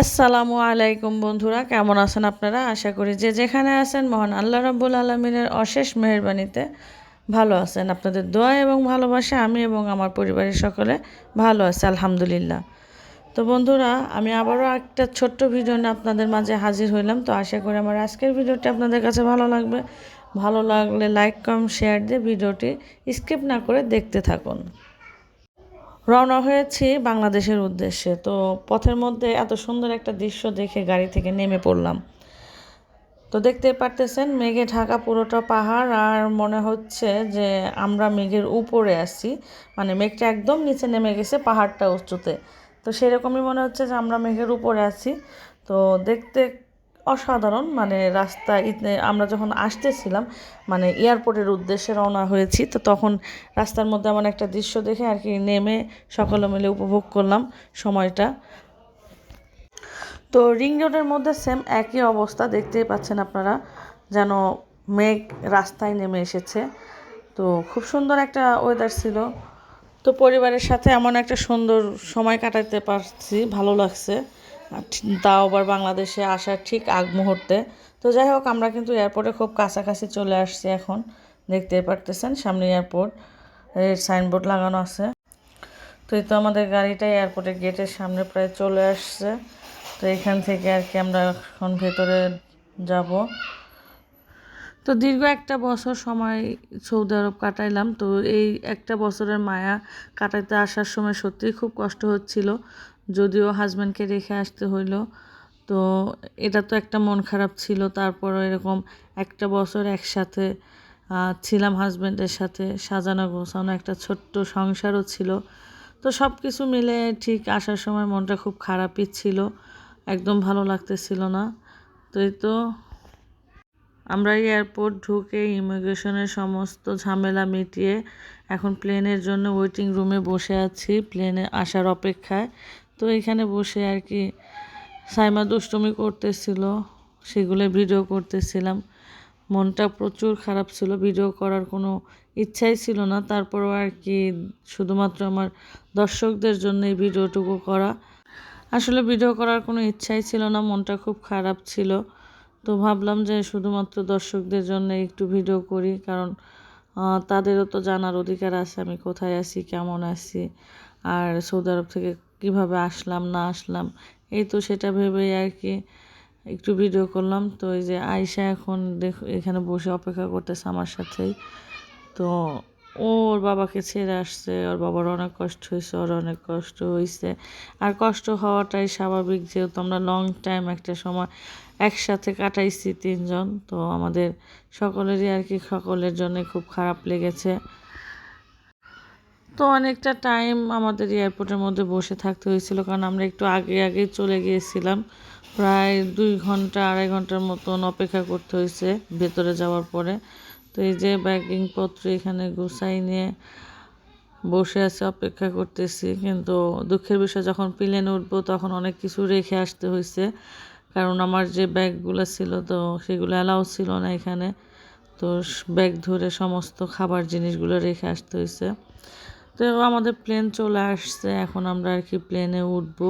আসসালামু আলাইকুম বন্ধুরা, কেমন আছেন আপনারা? আশা করি যে যেখানে আছেন, মহান আল্লাহ রাব্বুল আলমিনের অশেষ মেহরবানিতে ভালো আছেন। আপনাদের দোয়া এবং ভালোবাসা আমি এবং আমার পরিবারের সকলে ভালো আছে, আলহামদুলিল্লাহ। তো বন্ধুরা, আমি আবারও একটা ছোট্ট ভিডিও নিয়ে আপনাদের মাঝে হাজির হইলাম। তো আশা করি আমার আজকের ভিডিওটি আপনাদের কাছে ভালো লাগবে। ভালো লাগলে লাইক কম শেয়ার দিয়ে ভিডিওটি স্কিপ না করে দেখতে থাকুন। রওনা হয়েছি বাংলাদেশের উদ্দেশ্যে। তো পথের মধ্যে এত সুন্দর একটা দৃশ্য দেখে গাড়ি থেকে নেমে পড়লাম। তো দেখতে পারতেছেন মেঘে ঢাকা পুরোটা পাহাড়, আর মনে হচ্ছে যে আমরা মেঘের উপরে আছি। মানে মেঘটা একদম নিচে নেমে গেছে পাহাড়টা উঁচুতে তো সেরকমই মনে হচ্ছে যে আমরা মেঘের উপরে আছি। তো দেখতে অসাধারণ মানে রাস্তা আমরা যখন আসতেছিলাম মানে এয়ারপোর্টের উদ্দেশ্যে রওনা হয়েছি, তো তখন রাস্তার মধ্যে এমন একটা দৃশ্য দেখে আর কি নেমে সকলে মিলে উপভোগ করলাম সময়টা। তো রিং রোডের মধ্যে সেম একই অবস্থা, দেখতেই পাচ্ছেন আপনারা যেন মেঘ রাস্তায় নেমে এসেছে। তো খুব সুন্দর একটা ওয়েদার ছিল। তো পরিবারের সাথে এমন একটা সুন্দর সময় কাটাতে পারছি, ভালো লাগছে। তাও আবার বাংলাদেশে আসার ঠিক আগ মুহূর্তে। তো যাই হোক, আমরা কিন্তু এয়ারপোর্টে খুব কাছাকাছি চলে আসছি এখন। দেখতে পারতেছেন, সামনে এয়ারপোর্ট এর সাইনবোর্ড লাগানো আছে। তো এই তো আমাদের গাড়িটা এয়ারপোর্টের গেটের সামনে প্রায় চলে আসছে। তো এখান থেকে আর কি আমরা এখন ভেতরে যাব। তো দীর্ঘ একটা বছর সময় সৌদি আরব কাটাইলাম। তো এই একটা বছরের মায়া কাটাইতে আসার সময় সত্যিই খুব কষ্ট হচ্ছিল। যদিও হাজব্যান্ডকে রেখে আসতে হইল, তো এটা তো একটা মন খারাপ ছিল। তারপরও এরকম একটা বছর একসাথে ছিলাম হাজব্যান্ডের সাথে, সাজানো গোছানো একটা ছোট্ট সংসারও ছিল। তো সব কিছু মিলে ঠিক আসার সময় মনটা খুব খারাপই ছিল, একদম ভালো লাগতেছিল না। তো এই তো আমরা এয়ারপোর্ট ঢুকে ইমিগ্রেশনের সমস্ত ঝামেলা মিটিয়ে এখন প্লেনের জন্য ওয়েটিং রুমে বসে আছি। প্লেনে আসার অপেক্ষায় তো এখানে বসে আর কি সাইমা দুষ্টমি করতেছিল, সেগুলো ভিডিও করতেছিলাম। মনটা প্রচুর খারাপ ছিল, ভিডিও করার কোনো ইচ্ছাই ছিল না। তারপরও আর কি শুধুমাত্র আমার দর্শকদের জন্য এই ভিডিওটুকু করা। আসলে ভিডিও করার কোনো ইচ্ছাই ছিল না, মনটা খুব খারাপ ছিল। তো ভাবলাম যে শুধুমাত্র দর্শকদের জন্য একটু ভিডিও করি, কারণ তাদেরও তো জানার অধিকার আছে আমি কোথায় আছি, কেমন আছি। আর সৌদি আরব থেকে কীভাবে আসলাম, না আসলাম, এই তো সেটা ভেবেই আর কি একটু ভিডিও করলাম। তো এই যে আয়সা এখন দেখ, এখানে বসে অপেক্ষা করতেছে আমার সাথেই। তো ওর বাবাকে ছেড়ে আসছে, ওর বাবার অনেক কষ্ট হয়েছে, ওর অনেক কষ্ট হয়েছে। আর কষ্ট হওয়াটাই স্বাভাবিক, যেহেতু আমরা লং টাইম একটা সময় একসাথে কাটাইছি তিনজন। তো আমাদের সকলেরই আর কি সকলের জন্য খুব খারাপ লেগেছে। তো অনেকটা টাইম আমাদের এয়ারপোর্টের মধ্যে বসে থাকতে হয়েছিল, কারণ আমরা একটু আগে আগে চলে গিয়েছিলাম। প্রায় দুই ঘণ্টা, আড়াই ঘণ্টার মতন অপেক্ষা করতে হয়েছে ভেতরে যাওয়ার পরে। তো এই যে ব্যাগিংপত্র এখানে গুছাই নিয়ে বসে আছে, অপেক্ষা করতেছি। কিন্তু দুঃখের বিষয়, যখন প্লেনে উঠবো তখন অনেক কিছু রেখে আসতে হয়েছে। কারণ আমার যে ব্যাগগুলো ছিল তো সেগুলো অ্যালাউ ছিল না এখানে। তো ব্যাগ ধরে সমস্ত খাবার জিনিসগুলো রেখে আসতে হয়েছে। তো আমাদের প্লেন চলে আসছে, এখন আমরা আর কি প্লেনে উঠব।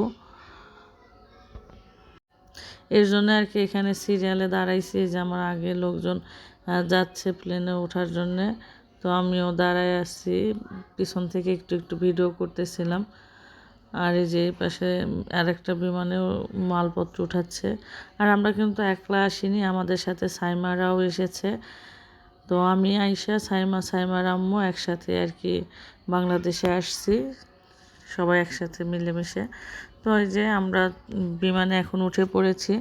এর জন্য আর কি এখানে সিরিয়ালে দাঁড়াইছি যে আমার আগে লোকজন যাচ্ছে প্লেনে ওঠার জন্যে। তো আমিও দাঁড়ায় আছি, পিছন থেকে একটু একটু ভিডিও করতেছিলাম। আর এই যে পাশে আরেকটা বিমানেও মালপত্র উঠাচ্ছে। আর আমরা কিন্তু একলা আসিনি, আমাদের সাথে সাইমারাও এসেছে। তো আমি আইসা সাইমা, সাইমার আম্মু একসাথে আর কি বাংলাদেশে আসছি। সবাই একসাথে মিলেমিশে। তো ওই যে আমরা বিমানে এখন উঠে পড়েছি।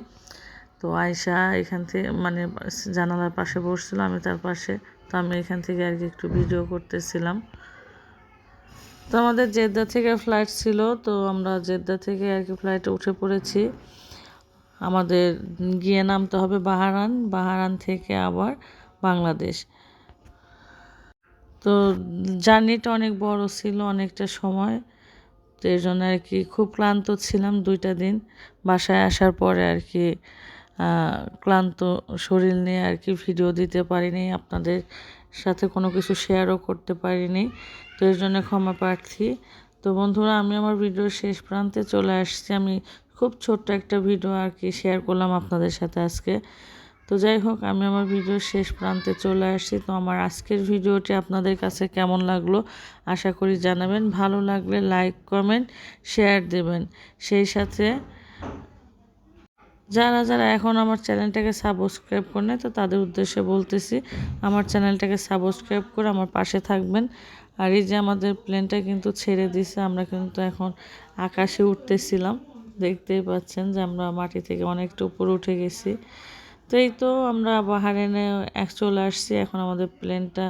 তো আয়সা এখান থেকে মানে জানালার পাশে বসছিল, আমি তার পাশে। তো আমি এখান থেকে আর কি একটু ভিডিও করতেছিলাম। তো আমাদের জেদ্দা থেকে ফ্লাইট ছিল, তো আমরা জেদ্দা থেকে আর কি ফ্লাইটে উঠে পড়েছি। আমাদের গিয়ে নামতে হবে বাহারান। বাহারান থেকে আবার বাংলাদেশ। তো জার্নিটা অনেক বড় ছিল অনেকটা সময়। তো এই জন্য আর কি খুব ক্লান্ত ছিলাম দুইটা দিন। বাসায় আসার পরে আর কি ক্লান্ত শরীর নিয়ে আর কি ভিডিও দিতে পারিনি। আপনাদের সাথে কোনো কিছু শেয়ারও করতে পারিনি। তো এর জন্য ক্ষমা প্রার্থী। তো বন্ধুরা, আমি আমার ভিডিওর শেষ প্রান্তে চলে আসছি। আমি খুব খুব ছোট্ট একটা ভিডিও আর কি শেয়ার করলাম আপনাদের সাথে আজকে। তো যাই হোক, আমি আমার ভিডিওর শেষ প্রান্তে চলে আসছি তো আমার আজকের ভিডিওটি আপনাদের কাছে কেমন লাগল আশা করি জানাবেন। ভালো লাগলে লাইক, কমেন্ট, শেয়ার দেবেন। সেই সাথে যারা যারা এখন আমার চ্যানেলটাকে সাবস্ক্রাইব করে তো তাদের উদ্দেশ্যে বলতেছি, আমার চ্যানেলটাকে সাবস্ক্রাইব করে আমার পাশে থাকবেন। আর এই যে আমাদের প্লেনটা কিন্তু ছেড়ে দিছে, আমরা কিন্তু এখন আকাশে উঠতেছিলাম। দেখতেই পাচ্ছেন যে আমরা মাটি থেকে অনেকটা উপরে উঠে গেছি। তো এই তো আমরা বাহারেনে এক চলে আসছি, এখন আমাদের প্লেনটা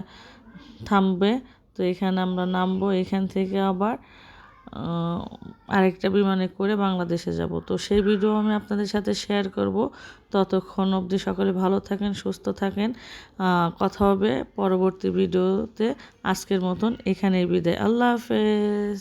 থামবে। তো এখানে আমরা নামবো, এখান থেকে আবার আরেকটা বিমানে করে বাংলাদেশে যাব। তো সেই ভিডিও আমি আপনাদের সাথে শেয়ার করব। ততক্ষণ অবধি সকলে ভালো থাকেন, সুস্থ থাকেন। কথা হবে পরবর্তী ভিডিওতে। আজকের মতন এখানেই বিদায়। আল্লাহ হাফেজ।